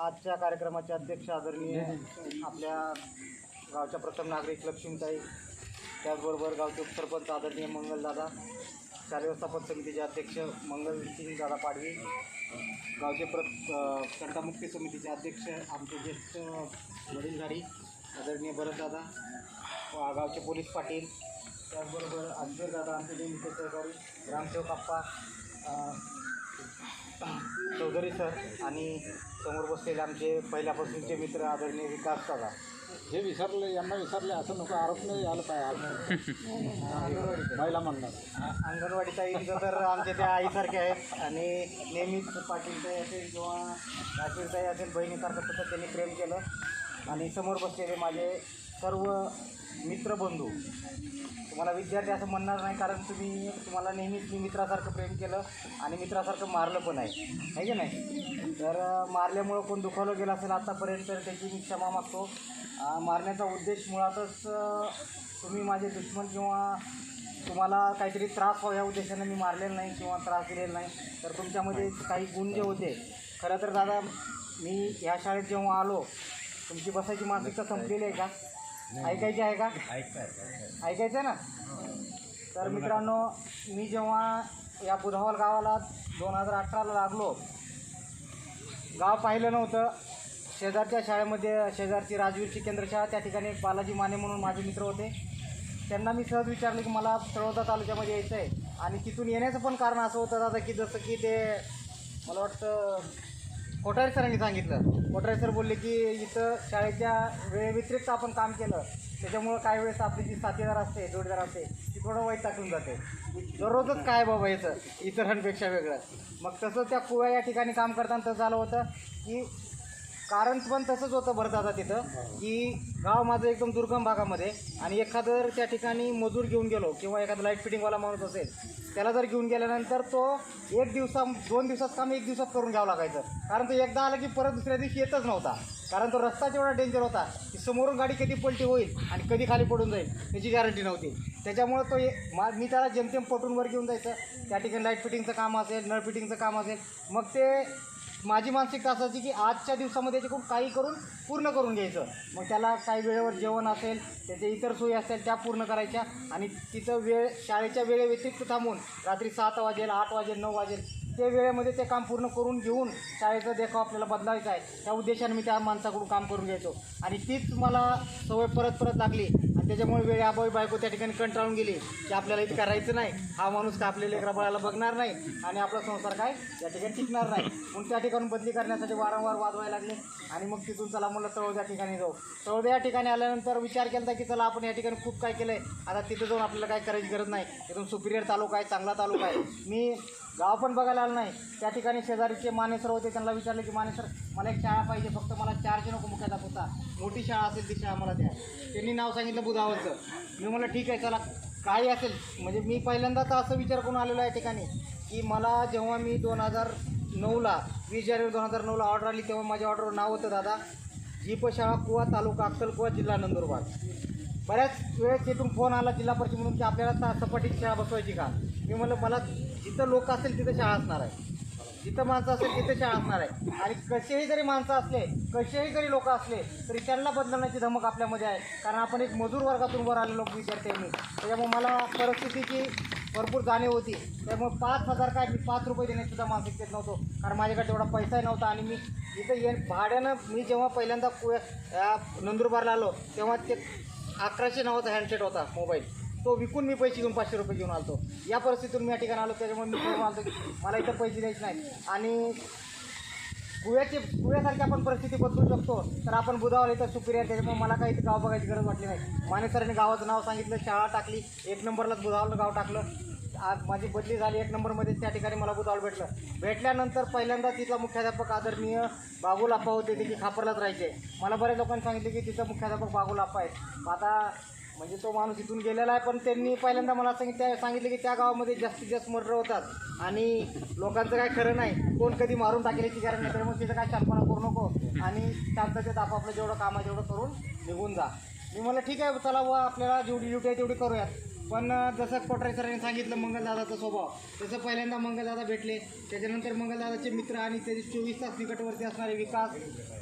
आजच्या कार्यक्रमाचे अध्यक्ष आदरणीय आपल्या गावच्या प्रथम नागरिक लक्ष्मीताई त्याचबरोबर गावचे उपसरपंच आदरणीय मंगलदादा शालेय व्यवस्थापन समितीचे अध्यक्ष मंगलसिंग दादा पाडवी गावचे प्र संतामुक्ती समितीचे अध्यक्ष आमचे ज्येष्ठ वडीलधारी आदरणीय भरतदादा गावचे पोलीस पाटील त्याचबरोबर अजगर दादा आमचे सहकारी ग्रामसेवक आप्पा चौधरी सर आणि समोर बसलेले आमचे पहिल्यापासूनचे मित्र आदरणीय विकास दादा. हे विसरले यांना विसरले असं नको आरोप नाही आलं पाहिजे. महिला आ- अंगणवाडी ताईंचं तर आमच्या त्या आईसारख्या आहेत आणि नेहमीच पाटीलताई असेल किंवा राशीरताई असेल बहिणीसारखं तसं त्यांनी प्रेम केलं. आणि समोर बसलेले माझे सर्व मित्रबंधू तुम्हाला विद्यार्थी असं म्हणणार नाही कारण तुम्ही तुम्हाला नेहमीच मी मित्रासारखं प्रेम केलं आणि मित्रासारखं मारलं पण आहे. आहे की नाही? तर मारल्यामुळं कोण दुखावलं गेलं असेल आत्तापर्यंत तर त्याची मी क्षमा मागतो. मारण्याचा उद्देश मुळातच तुम्ही माझे दुश्मन किंवा तुम्हाला काहीतरी त्रास व्हावा या उद्देशाने मी मारलेलं नाही किंवा त्रास दिलेला नाही. तर तुमच्यामध्ये काही गुण जे होते खरं तर दादा मी ह्या शाळेत जेव्हा आलो तुमची बसायची मानसिकता संपलेली आहे का? ऐकायची आहे का? ऐकायचं आहे ना? तर मित्रांनो मी जेव्हा या बुधावाल गावाला दोन हजार अठराला लागलो गाव पाहिलं नव्हतं. शेजारच्या शाळेमध्ये शेजारची राजवीरची केंद्रशाळा त्या ठिकाणी एक बालाजी माने म्हणून माझे मित्र होते. त्यांना मी सहज विचारलं की मला तळोदा तालुक्यामध्ये यायचं आहे आणि तिथून येण्याचं पण कारण असं होतं दादा की जसं की ते मला वाटतं कोठारी सरांनी सांगितलं. कोठारी सर बोलले की इथं शाळेच्या वेळेव्यतिरिक्त आपण काम केलं. त्याच्यामुळं काही वेळेस आपली जी साथीदार असते जोडीदार असते ती थोडं वाईट टाकून जाते. दररोजच काय बाबा याचं? इतरांपेक्षा वेगळं. मग तसं त्या कुव्या या ठिकाणी काम करताना तसं झालं होतं की कारण पण तसंच होतं बरं दादा तिथं की गाव माझं एकदम दुर्गम भागामध्ये आणि एखादं त्या ठिकाणी मजूर घेऊन गेलो किंवा एखादा लाइट फिटिंगवाला माणूस असेल त्याला जर घेऊन गेल्यानंतर तो एक दिवसा दोन दिवसात काम एक दिवसात करून घ्यावं लागायचं. कारण तो एकदा आला की परत दुसऱ्या दिवशी येतच नव्हता. कारण तो रस्ता जेवढा डेंजर होता की समोरून गाडी कधी पलटी होईल आणि कधी खाली पडून जाईल त्याची गॅरंटी नव्हती. त्याच्यामुळं तो मा मी त्याला जेमतेम पटून वर घेऊन जायचं. त्या ठिकाणी लाइट फिटिंगचं काम असेल नळ फिटिंगचं काम असेल मग ते माझी मानसिकता असायची की आजच्या दिवसामध्ये याच्याकडून काही करून पूर्ण करून घ्यायचं. मग त्याला काही वेळेवर जेवण असेल त्याच्या इतर सोयी असतील त्या पूर्ण करायच्या. आणि तिथं वेळ शाळेच्या वेळेव्यतिरिक्त थांबून रात्री सात वाजेल आठ वाजेल नऊ वाजेल ते वेळेमध्ये ते काम पूर्ण करून घेऊन शाळेचा देखाव आपल्याला बदलायचा आहे. त्या उद्देशाने मी त्या माणसाकडून काम करून घ्यायचो आणि तीच मला सवय परत परत लागली. त्याच्यामुळे वेळ आबाई बायको त्या ठिकाणी कंटाळून गेली की आपल्याला इथे करायचं नाही. हा माणूस का आपल्या लेकरा बघणार नाही आणि आपला संसार काय या ठिकाणी टिकणार नाही. म्हणून त्या ठिकाणी बदली करण्यासाठी वारंवार वाद व्हायला लागले आणि मग तिथून चला म्हणलं तळोद्या ठिकाणी जाऊ. तळोद्या या ठिकाणी आल्यानंतर विचार केला की चला आपण या ठिकाणी खूप काय केलं आहे आता तिथं जाऊन आपल्याला काय करायची गरज नाही. इथून सुपिरियर तालुका आहे चांगला तालुका आहे. मी गाव पण बघायला आलं नाही. त्या ठिकाणी शेजारीचे मानेसर होते त्यांना विचारले की मानेसर मला एक शाळा पाहिजे फक्त मला चारशे नको मुख्याध्यापक होता मोठी शाळा असेल ती शाळा मला द्या. त्यांनी नाव सांगितलं बुधावरचं. मी म्हणलं ठीक आहे चला काही असेल. म्हणजे मी पहिल्यांदा तर असं विचार करून आलेलो आहे या ठिकाणी की मला जेव्हा मी दोन हजार नऊला वीस जानेवारी दोन हजार नऊला ऑर्डर आली तेव्हा माझ्या ऑर्डरवर नाव होतं दादा जीप शाळा कुवा तालुका अक्कलकुवा जिल्हा नंदुरबार. बऱ्याच वेळेस तिथून फोन आला जिल्हा परिषद म्हणून की आपल्याला ता- सपाटीची शाळा बसवायची का? मी म्हणलं मला जिथं लोक असेल तिथं शाळा असणार आहे. जिथं माणसं असेल तिथं शाळा असणार आहे. आणि कसेही जरी माणसं असले कसेही जरी लोक असले तरी त्यांना बदलण्याची धमक आपल्यामध्ये आहे. कारण आपण एक मजूर वर्गातून वर आलेलो विद्यार्थी मी त्याच्यामुळे मला परिस्थितीची भरपूर जाणीव होती. त्यामुळे पाच हजार काय मी पाच रुपये देण्यासुद्धा मानसिकतेत नव्हतो. कारण माझ्याकडे तेवढा पैसाही नव्हता आणि मी इथं ये भाड्यानं मी जेव्हा पहिल्यांदा कु नंदुरबारला आलो तेव्हा ते अकराशे नावाचा हँडसेट होता मोबाईल तो विकून मी पैसे घेऊन पाचशे रुपये घेऊन आलतो. या परिस्थितीतून मी या ठिकाणी आलो त्याच्यामुळे मी ठरवून आलतो की मला इथं पैसे द्यायचे नाही आणि कुव्याची कुव्यासारखी आपण परिस्थिती बदलू शकतो तर आपण बुधावाला इथं सुपिरियर त्याच्यामुळे मला काही गाव बघायची गरज वाटली नाही. माने सरांनी गावाचं नाव सांगितलं शाळा टाकली एक नंबरलाच बुधावलं गाव टाकलं. आज माझी बदली झाली एक नंबरमध्ये त्या ठिकाणी मला बुधावलं भेटलं. भेटल्यानंतर पहिल्यांदा तिथला मुख्याध्यापक आदरणीय बाबूलाप्पा होते ते की खापरलाच राहायचे. मला बऱ्याच लोकांनी सांगितले की तिथं मुख्याध्यापक बाबूल आप्पा आहेत. आता म्हणजे तो माणूस इथून गेलेला आहे पण त्यांनी पहिल्यांदा मला सांगितलं सांगितलं की त्या गावामध्ये जास्तीत जास्त मर्डर होतात. आणि लोकांचं काय खरं नाही. कोण कधी मारून टाकेल याची गॅरंटी नाही. मग तिथं काय शांतपणा करू नको. आणि शांततेत आपापलं जेवढं काम आहे तेवढं करून निघून जा. मी म्हणलं ठीक आहे चला व आपल्याला जेवढी ड्युटी आहे तेवढी करूयात. पण जसं कोटरे सरांनी सांगितलं मंगलदादाचा स्वभाव. तसं पहिल्यांदा मंगलदादा भेटले. त्याच्यानंतर मंगलदादाचे मित्र आणि त्याचे चोवीस तास निकटवरती असणारे विकास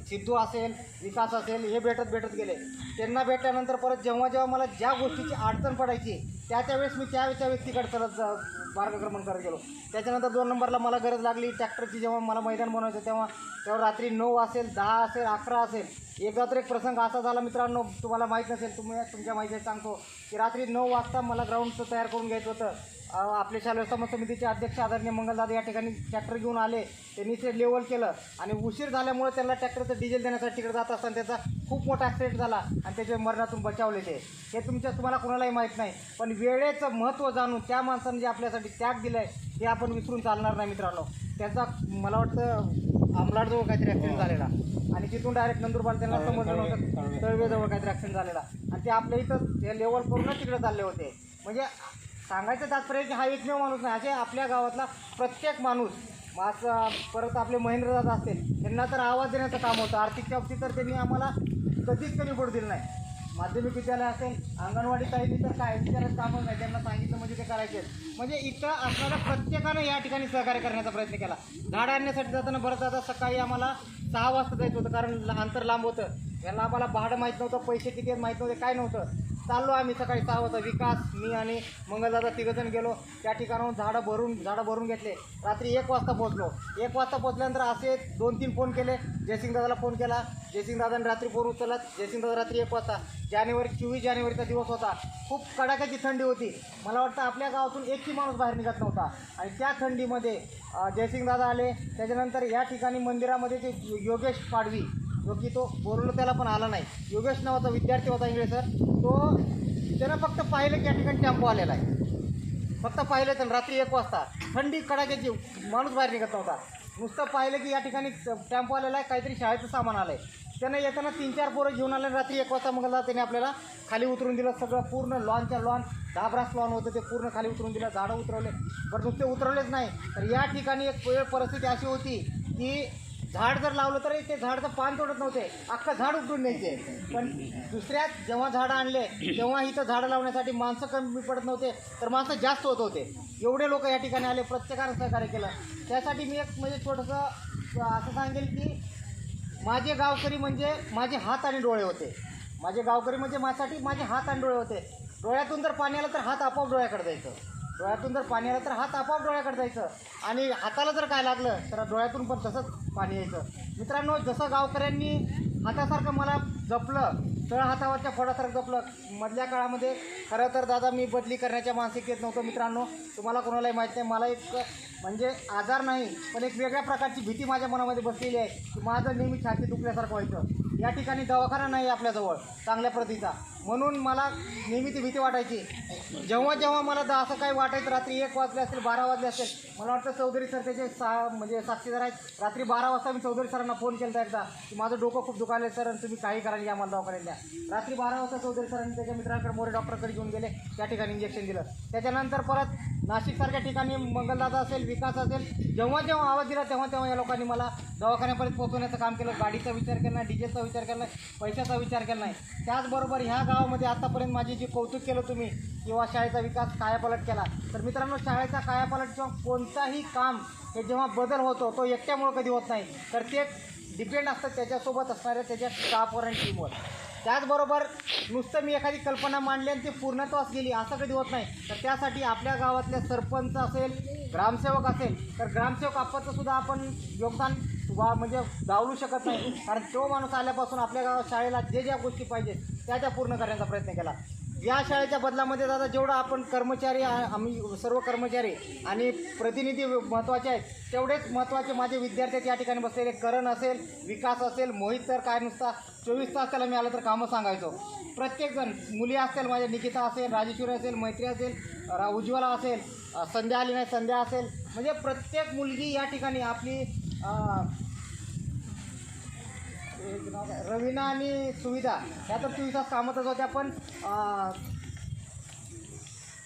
सिद्धू असेल विकास असेल हे भेटत भेटत गेले. त्यांना भेटल्यानंतर परत जेव्हा जेव्हा मला ज्या गोष्टीची अडचण पडायची त्या त्यावेळेस मी त्या त्या व्यक्तीकडे करत जा- मार्गक्रमण करत गेलो. त्याच्यानंतर दोन नंबरला मला गरज लागली. ट्रॅक्टरची जेव्हा मला मैदान बनवायचं तेव्हा तेव्हा रात्री नऊ असेल दहा असेल अकरा असेल. एकदा तर एक प्रसंग असा झाला मित्रांनो तुम्हाला माहीत नसेल तुम्ही तुमच्या माहिती सांगतो की रात्री नऊ वाजता मला ग्राउंडचं तयार करून घ्यायचं होतं. आपले शालेय समज समितीचे अध्यक्ष आदरणीय मंगलदादा या ठिकाणी ट्रॅक्टर घेऊन आले. त्यांनी ते लेवल केलं. आणि उशीर झाल्यामुळे त्यांना ट्रॅक्टरचं डिझेल देण्यासाठी तिकडे जात असताना त्याचा खूप मोठा ॲक्सिडेंट झाला आणि त्याच्या मरणातून बचावले ते. हे तुमच्या तुम्हाला कोणालाही माहीत नाही. पण वेळेचं महत्त्व जाणून त्या माणसाने जे आपल्यासाठी त्याग दिलं आहे हे आपण विसरून चालणार नाही मित्रांनो. त्याचा मला वाटतं आमलाडजवळ काहीतरी ॲक्सिडेंट झालेला. आणि तिथून डायरेक्ट नंदुरबार त्यांना समजलं नव्हतं. तळवेजवळ काहीतरी ॲक्सिडेंट झालेला. आणि ते आपल्या इथं हे लेवल करूनच तिकडे चालले होते. म्हणजे सांगायचं तात्पर्य की हा एकमेव माणूस नाही. असे आपल्या गावातला प्रत्येक माणूस माझं परत आपले महेंद्रदादा असतील त्यांना तर आवाज देण्याचं काम होतं. आर्थिकच्या बाबतीत तर त्यांनी आम्हाला कधीच कमी पडू दिलं नाही. माध्यमिक विद्यालय असेल अंगणवाडी ताईंनी तर काय विचारच कामच नाही. त्यांना सांगितलं म्हणजे ते करायचे. म्हणजे इथं असणाऱ्या प्रत्येकानं या ठिकाणी सहकार्य करण्याचा प्रयत्न केला. झाड आणण्यासाठी जाताना बरं जाता सकाळी आम्हाला सहा वाजता जायचं होतं. कारण अंतर लांब होतं. यांना आम्हाला भाडं माहीत नव्हतं पैसे किती माहीत नव्हते काय नव्हतं. चाललो आम्ही सकाळी सहा वाजता विकास मी आणि मंगलदादा तिघजण गेलो. त्या ठिकाणाहून झाडं भरून झाडं भरून घेतले. रात्री एक वाजता पोहोचलो. एक वाजता पोहोचल्यानंतर असे दोन तीन फोन केले. जयसिंगदादाला फोन केला. जयसिंगदादाने रात्री फोन उचलत. जयसिंग दादा रात्री एक वाजता. जानेवारी चोवीस जानेवारीचा दिवस होता. खूप कडाक्याची थंडी होती. मला वाटतं आपल्या गावातून एकही माणूस बाहेर निघत नव्हता. आणि त्या थंडीमध्ये जयसिंगदादा आले. त्याच्यानंतर या ठिकाणी मंदिरामध्ये ते योगेश पाडवी जो की तो बोलवलं त्याला पण आला नाही. योगेश नावाचा विद्यार्थी होता इंग्लिश सर तो त्यानं फक्त पाहिलं की या ठिकाणी टेम्पो आलेला आहे. फक्त पाहिलं तर रात्री एक वाजता थंडी कडाक्याची माणूस बाहेर निघत नव्हता. नुसतं पाहिलं की या ठिकाणी टेम्पो आलेला आहे काहीतरी शाळेचं सामान आलं आहे त्यानं येताना तीन चार पोरं घेऊन आले रात्री एक वाजता मंगला त्याने आपल्याला खाली उतरून दिलं. सगळं पूर्ण लॉनच्या लॉन दाबरास लॉन होतं ते पूर्ण खाली उतरून दिलं. झाडं उतरवले. बरं नुसते उतरवलेच नाही. तर या ठिकाणी एक वेळ परिस्थिती अशी होती की झाड जर लावलं तरी ते झाडचं पान तोडत नव्हते. अख्खं झाड उठून न्यायचे पण दुसऱ्यात जेव्हा झाडं आणले तेव्हा इथं झाडं लावण्यासाठी माणसं कमी पडत नव्हते तर माणसं जास्त होत होते. एवढे लोक या ठिकाणी आले प्रत्येकानं सहकार्य केलं. त्यासाठी मी एक म्हणजे छोटंसं असं सांगेल की माझे गावकरी म्हणजे माझे हात आणि डोळे होते. माझे गावकरी म्हणजे माझ्यासाठी माझे हात आणि डोळे होते. डोळ्यातून जर पाणी आलं तर हात आपोआप डोळ्याकडे जायचं. डोळ्यातून जर पाणी आलं तर हात आपोआप डोळ्याकडे जायचं. आणि हाताला जर काय लागलं तर डोळ्यातून पण तसंच पाणी यायचं. मित्रांनो जसं गावकऱ्यांनी हातासारखं मला जपलं तळ हातावरच्या फोडासारखं जपलं मधल्या काळामध्ये खरं तर दादा मी बदली करण्याच्या मानसिकतेत नव्हतं मित्रांनो. तुम्हाला कोणालाही माहीत नाही मला एक म्हणजे आजार नाही पण एक वेगळ्या प्रकारची भीती माझ्या मनामध्ये बसलेली आहे की माझं नेहमी छाती दुखल्यासारखं व्हायचं. या ठिकाणी दवाखाना नाही आपल्याजवळ चांगल्या प्रतीचा. म्हणून मला नेहमी ती भीती वाटायची. जेव्हा जेव्हा मला दा- असं काही वाटायचं रात्री एक वाजले असेल बारा वाजले असेल मला वाटतं चौधरी सर त्याचे सा म्हणजे साक्षीदार आहेत रात्री बारा वाजता मी चौधरी सरांना फोन केला एकदा की माझं डोकं खूप दुखायलं सर आणि तुम्ही काही करा या मला दवाखान्यात द्या. रात्री बारा वाजता चौधरी सरांनी त्याच्या मित्रांकडे मोरे डॉक्टरकडे घेऊन गेले त्या ठिकाणी इंजेक्शन दिलं. त्याच्यानंतर परत नाशिकसारख्या ठिकाणी मंगलदादा असेल विकास असेल जेव्हा जेव्हा आवाज दिला तेव्हा तेव्हा या लोकांनी मला दवाखान्यापर्यंत पोहोचवण्याचं काम केलं. गाडीचा विचार केला डीजेचा विचार केला नाही पैशाचा विचार केला नाही. त्याचबरोबर ह्या गावामध्ये आतापर्यंत माझी जी कौतुक केलं तुम्ही किंवा शाळेचा विकास कायापालट केला. तर मित्रांनो शाळेचा कायापालट किंवा कोणताही काम हे जेव्हा बदल होतो तो एकट्यामुळं कधी होत नाही. तर ते डिपेंड असतं त्याच्यासोबत असणाऱ्या त्याच्या स्टाफवर आणि टीमवर त्याचबरोबर नुसतं मी एखादी कल्पना मांडली आणि ती पूर्णत्वास गेली असं कधी होत नाही. तर त्यासाठी आपल्या गावातल्या सरपंच असेल ग्रामसेवक असेल तर ग्रामसेवक आपचं सुद्धा आपण योगदान वा म्हणजे डावलू शकत नाही. कारण तो माणूस आल्यापासून आपल्या गावात शाळेला जे ज्या गोष्टी पाहिजेत त्या त्या पूर्ण करण्याचा प्रयत्न केला. या शाळेच्या बदलामध्ये दादा जेवढं आपण कर्मचारी आम्ही सर्व कर्मचारी आणि प्रतिनिधी महत्त्वाचे आहेत तेवढेच महत्त्वाचे माझे विद्यार्थी आहेत या ठिकाणी बसलेले. करण असेल विकास असेल मोहित तर काय नुसता चोवीस तास त्याला मी आलं तर कामं सांगायचो. प्रत्येकजण मुली असेल माझ्या निकिता असेल राजेश्वरी असेल मैत्री असेल रा उज्ज्वला असेल संध्या आली नाही संध्या असेल. म्हणजे प्रत्येक मुलगी या ठिकाणी आपली रवीना आणि सुविधा ह्या तर चोवीस तास कामातच होत्या पण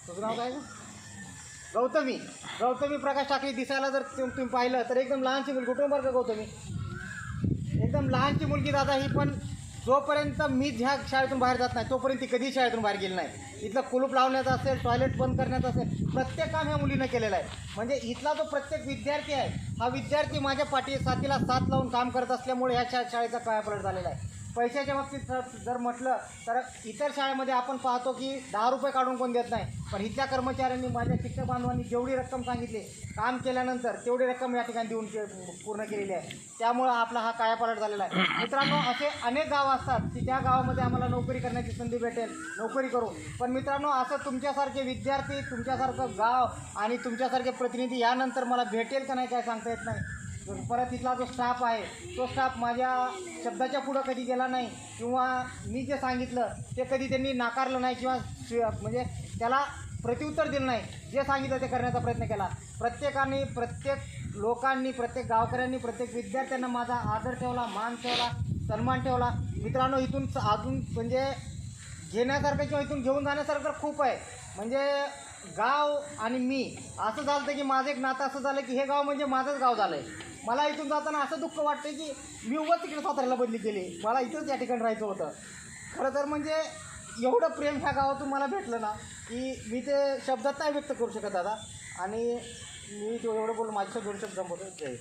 तुझं नाव काय गौतमी. गौतमी प्रकाश टाकली दिसायला जर तुम्ही पाहिलं तर एकदम लहानशी मुलगी कुठून बरं का गौतमी? एकदम लहानची मुलगी दादा ही पण जोपर्यंत मी ह्या शाळेतून बाहेर जात नाही तोपर्यंत ती कधी शाळेतून बाहेर गेली नाही. इथलं कुलूप लावण्याचं असेल टॉयलेट बंद करण्याचं असेल प्रत्येक काम ह्या मुलीनं केलेलं आहे. म्हणजे इथला जो प्रत्येक विद्यार्थी आहे हा विद्यार्थी माझ्या पाठी साथीला साथ लावून काम करत असल्यामुळे ह्या शा शाळेचा कायापलट झालेला आहे. पैशाच्या बाबतीत जर- म्हटलं तर इतर शाळेमध्ये आपण पाहतो की दहा रुपये काढून कोण देत नाही. पण इथल्या कर्मचाऱ्यांनी माझ्या शिक्षक बांधवांनी जेवढी रक्कम सांगितली काम केल्यानंतर तेवढी रक्कम या ठिकाणी देऊन पूर्ण केलेली आहे. त्यामुळं आपला हा कायापालट झालेला आहे. मित्रांनो असे अनेक गाव असतात की त्या गावामध्ये आम्हाला नोकरी करण्याची संधी भेटेल नोकरी करू. पण मित्रांनो असं तुमच्यासारखे विद्यार्थी तुमच्यासारखं गाव आणि तुमच्यासारखे प्रतिनिधी यानंतर मला भेटेल का नाही काय सांगता येत नाही. परत इथला जो स्टाफ आहे तो स्टाफ माझ्या शब्दाच्या पुढं कधी गेला नाही. किंवा मी जे सांगितलं ते कधी त्यांनी नाकारलं नाही किंवा स्वी- म्हणजे त्याला प्रत्युत्तर दिलं नाही. जे सांगितलं ते करण्याचा प्रयत्न केला. प्रत्येकाने प्रत्येक लोकांनी प्रत्येक गावकऱ्यांनी प्रत्येक विद्यार्थ्यांना माझा आदर ठेवला मान ठेवला सन्मान ठेवला. मित्रांनो इथून अजून म्हणजे घेण्यासारखं किंवा इथून घेऊन जाण्यासारखं खूप आहे. म्हणजे गाव आणि मी. असं झालं की माझं एक नातं असं झालं की हे गाव म्हणजे माझंच गाव झालं आहे मला इथून जाताना असं दुःख वाटतं की मी उगाच तिकडे साताऱ्याला बदली केली. मला इथंच या ठिकाणी राहायचं होतं. खरं तर म्हणजे एवढं प्रेम ह्या गावातून मला भेटलं ना की मी ते शब्दात नाही व्यक्त करू शकत दादा. आणि मी तो एवढं बोलून माझ्या दोन शब्द संबोधन जय.